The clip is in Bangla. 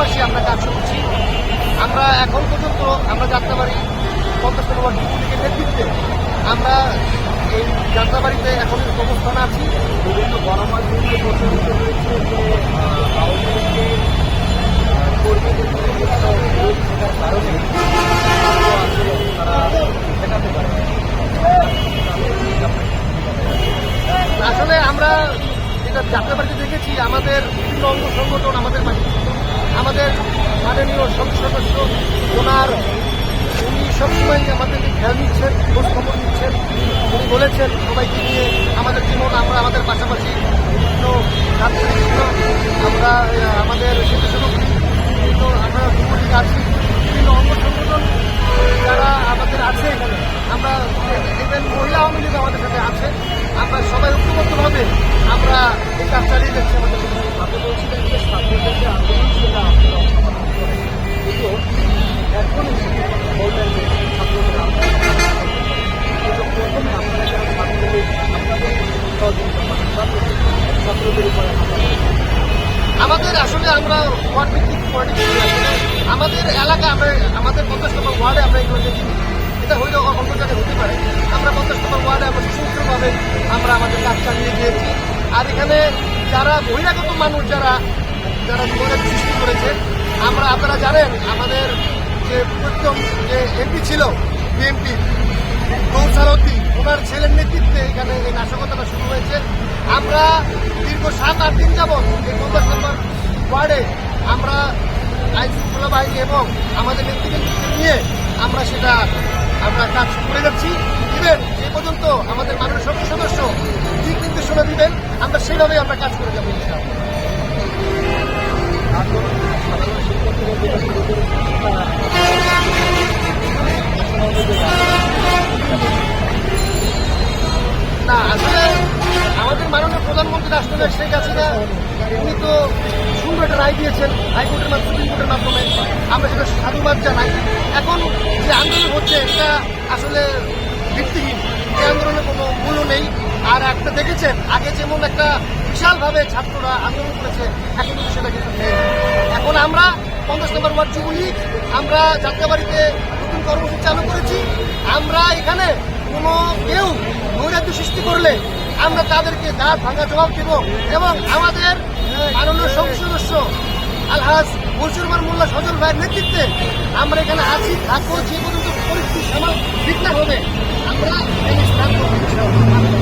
আমরা কাজ করছি আমরা এখন পর্যন্ত আমরা যাত্রাবাড়ি পঞ্চাশ নম্বর ডিপুটিকে নেতৃত্বে আমরা এই যাত্রাবাড়িতে এখন অবস্থান আছি বিভিন্ন গণমাধ্যমে প্রচারিত হয়েছে যে আওয়ামী লীগের কর্মীদের কারণে আসলে আমরা যেটা যাত্রাবাড়িতে দেখেছি আমাদের বিভিন্ন অঙ্গ সংগঠন আমাদের ছিল। আমাদের মাননীয় সদস্য ওনার, উনি সবসময় আমাদেরকে খেয়াল নিচ্ছেন, খোঁজ খবর নিচ্ছেন। উনি বলেছেন, সবাইকে নিয়ে আমাদের জীবন, আমরা আমাদের পাশাপাশি বিভিন্ন আমরা আমাদের বিভিন্ন আমরা বিভিন্ন আমাদের আমরা মহিলা আমাদের সাথে আছে। আমরা সবাই ঐক্যবদ্ধভাবে আমরা এই কাজ চালিয়ে আমাদের আসলে আমরা ওয়ার্ড ভিত্তিক পলিটিক্স আমাদের এলাকা আমরা, আমাদের পঞ্চাশ নম্বর ওয়ার্ডে আমরা এগুলো দেখিনি এটা হইলে অন্য জায়গায় হতে পারে। আমরা পঞ্চাশ নম্বর ওয়ার্ডে আমরা সুষ্ঠুভাবে আমরা আমাদের কাজ চালিয়ে গিয়েছি। আর এখানে যারা বহিরাগত মানুষ, যারা যারা বিপদের সৃষ্টি করেছে, আমরা, আপনারা জানেন, আমাদের যে প্রথম যে এমপি ছিল, বিএনপি কৌশালতি ওনার ছেলের নেতৃত্বে এখানে এই নাশকতাটা শুরু হয়েছে। আমরা দীর্ঘ সাত আট দিন যাবৎ এই পঞ্চাশ নম্বর ওয়ার্ডে আমরা আইন শৃঙ্খলা বাহিনী এবং আমাদের নেতৃবৃন্দকে নিয়ে আমরা সেটা আমরা কাজ করে যাচ্ছি ইভেন যে পর্যন্ত আমাদের মাননীয় সংসদ সদস্য দিক নির্দেশনা দিবেন, আমরা সেইভাবেই আমরা কাজ করে যাব ইনশাআল্লাহ। রাষ্ট্রনায়ক শেখ হাসিনা, উনি তো সুন্দর একটা রায় দিয়েছেন হাইকোর্টের মাধ্যমে, সুপ্রিম কোর্টের মাধ্যমে। আমরা সেটা সাধুবাদ জানাই। এখন যে আন্দোলন হচ্ছে, এটা আসলে ভিত্তিহীন। এই আন্দোলনের কোনো মূল্য নেই। আর একটা দেখেছেন, আগে যেমন একটা বিশালভাবে ছাত্ররা আন্দোলন করেছে, এখন কিন্তু সেটা কিন্তু নেই। এখন আমরা পঞ্চাশ নম্বর ওয়ার্ড যুবলীগ, আমরা যাত্রাবাড়িতে নতুন কর্মসূচি চালু করেছি। আমরা এখানে কোনো কেউ নৈরাজ্য সৃষ্টি করলে আমরা তাদেরকে দাঁত ভাঙা জবাব দেব এবং আমাদের মাননীয় সংসদ সদস্য আলহাজ মুসলমান মোল্লা সজল ভাইয়ের নেতৃত্বে আমরা এখানে আছি থাকব যে পর্যন্ত পরিস্থিতি সামাল ঠিক না হবে, আমরা এখানে স্থান করব।